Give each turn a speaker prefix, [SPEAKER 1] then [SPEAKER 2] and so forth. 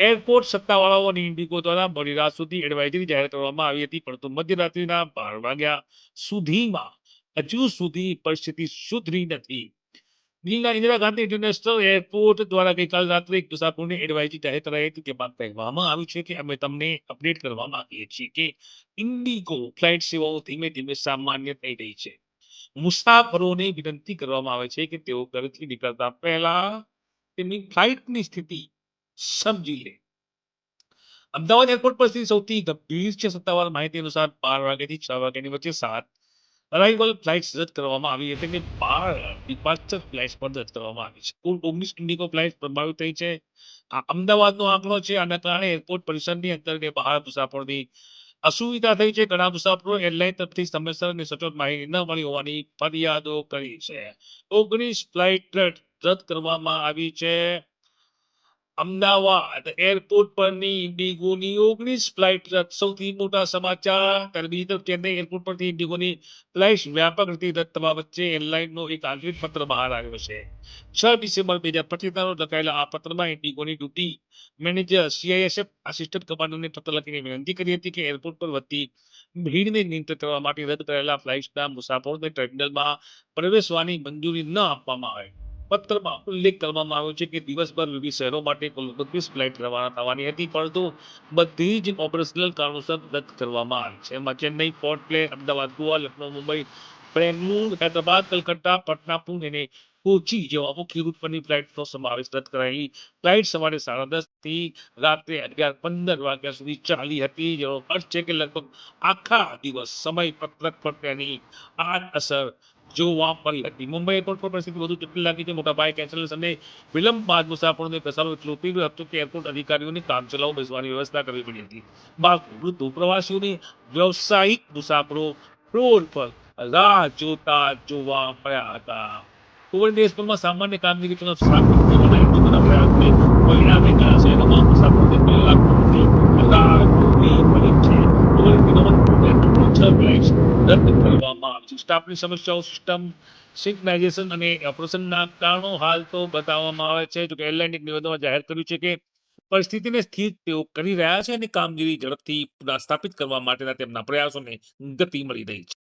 [SPEAKER 1] Airport સત્તાવાળાઓની Indigo દ્વારા મોડી સુધી એડવાઇઝરી જાહેર કરવામાં આવી હતી, પરંતુ મધ્યરાત્રિના બાર વાગ્યા સુધીમાં હજુ સુધી પરિસ્થિતિ સુધરી નથી. દિલ્હીના ઇન્દિરા ગાંધી ઇન્ટરનેશનલ એરપોર્ટ દ્વારા ગઈકાલ રાત્રે એક મુસાફરોને એડવાઇઝરી જાહેર કરાઈ હતી તેમાં કહેવામાં આવ્યું છે કે અમે તમને અપડેટ કરવા માંગીએ છીએ કે ઇન્ડિગો ફ્લાઇટ સેવાઓ ધીમે ધીમે સામાન્ય થઈ રહી છે. મુસાફરોને વિનંતી કરવામાં આવે છે કે તેઓ ઘરથી નીકળતા પહેલા તેમની ફ્લાઇટની સ્થિતિ સમજી લે. અમદાવાદ એરપોર્ટ પરથી સૌથી ગંભીર છે સત્તાવાર માહિતી અનુસાર બાર વાગ્યાથી છ વાગ્યાની વચ્ચે સાત અરાઇવલ ફ્લાઇટ્સ રદ કરવામાં આવી હતી અને બાર ડિપાર્ચર ફ્લાઇટ્સ પણ રદ કરવામાં આવી છે. કુલ ઓગણીસ ઇન્ડિગો ફ્લાઇટ પ્રભાવિત થઈ છે. આ અમદાવાદનો આંકડો છે. આના કારણે એરપોર્ટ પરિસરની અંદર ને બહાર મુસાફરોની અસુવિધા થઈ છે. ઘણા મુસાફરો એરલાઇન તરફથી સમયસર અને સચોટ માહિતી ન મળી હોવાની ફરિયાદો કરી છે. ઓગણીસ ફ્લાઇટ રદ કરવામાં આવી છે. અમદાવાદ એરપોર્ટ પરની ઇન્ડિગોની ઓગણીસ ફ્લાઇટ રદ. સૌથી મોટા સમાચાર બીજી તરફ ચેન્નઈ એરપોર્ટ પરથી ઇન્ડિગોની ફ્લાઇટ વ્યાપક રીતે રદ થવા વચ્ચે એરલાઇનનો એક આંતરિક પત્ર બહાર આવ્યો છે. છ ડિસેમ્બર બે હજાર પચીસના લખાયેલા આ પત્રમાં ઇન્ડિગોની ડ્યુટી મેનેજર સીઆઈએસએફ આસિસ્ટન્ટ કમાન્ડરને પત્ર લખીને વિનંતી કરી હતી કે એરપોર્ટ પર વધતી ભીડને નિયંત્રિત કરવા માટે રદ કરેલા ફ્લાઇટ્સના મુસાફરોને ટર્મિનલમાં પ્રવેશવાની મંજૂરી ન આપવામાં આવે. પત્રમાં ઉલ્લેખ કરવામાં આવ્યો છે કે દિવસભર વિવિધ શહેરો માટે કુલ બત્રીસ ફ્લાઇટ રવાના થવાની હતી, પરંતુ બધી જ ઓપરેશનલ કારણોસર રદ કરવામાં આવી છે. એમાં ચેન્નઈ પોર્ટ પ્લે, અમદાવાદ ગોવા લખનૌ મુંબઈ, બેંગલુરુ, હૈદરાબાદ, કલકત્તા, પટના, પુણે અને કોચી જેવા મુખ્ય રૂટ પરની ફ્લાઇટનો સમાવેશ રદ કરાઈ. ફ્લાઇટ સવારે સાડા દસથી રાત્રે અગિયાર પંદર વાગ્યા સુધી ચાલી હતી. જેનો અર્થ છે કે લગભગ આખા દિવસ સમય પત્રક પર તેની આ અસર જોવા મળી મુંબઈ એરપોર્ટ પર પરિસ્થિતિ વધુ જટિલ લાગી છે. મોટા પાયે કેન્સલેશન અને વિલંબ બાદ મુસાફરોને ઘસારો એટલો તીવ્ર હતો કે એરપોર્ટ અધિકારીઓને કામચલાઉ બેસવાની વ્યવસ્થા કરવી પડી હતી. બાળકો, વૃદ્ધ, પ્રવાસીઓને વ્યવસાયિક મુસાફરો રોડ પર રાહ જોતા જોવા મળ્યા હતા. કોવિડ દેશભરમાં સામાન્ય કામગીરી તરફ સ્થાપિત કરવાના હેતુના પ્રયાસને પરિણામે ઘણા શહેરોમાં મુસાફરોને કલાકો રાહ જોવી પડી છે. કોવિડ વિરોધ છ ફ્લાઇટ્સ રદ કરવામાં સ્ટાફની સમસ્યાઓ સિસ્ટમ સિંકનાઇઝેશન અને ઓપરેશનના કારણો હાલ તો બતાવવામાં આવે છે. જોકે એરલાઇન એક નિવેદનમાં જાહેર કર્યું છે કે પરિસ્થિતિને સ્થિર તેઓ કરી રહ્યા છે અને કામગીરી ઝડપથી પુનઃસ્થાપિત કરવા માટેના તેમના પ્રયાસોને ગતિ મળી રહી છે.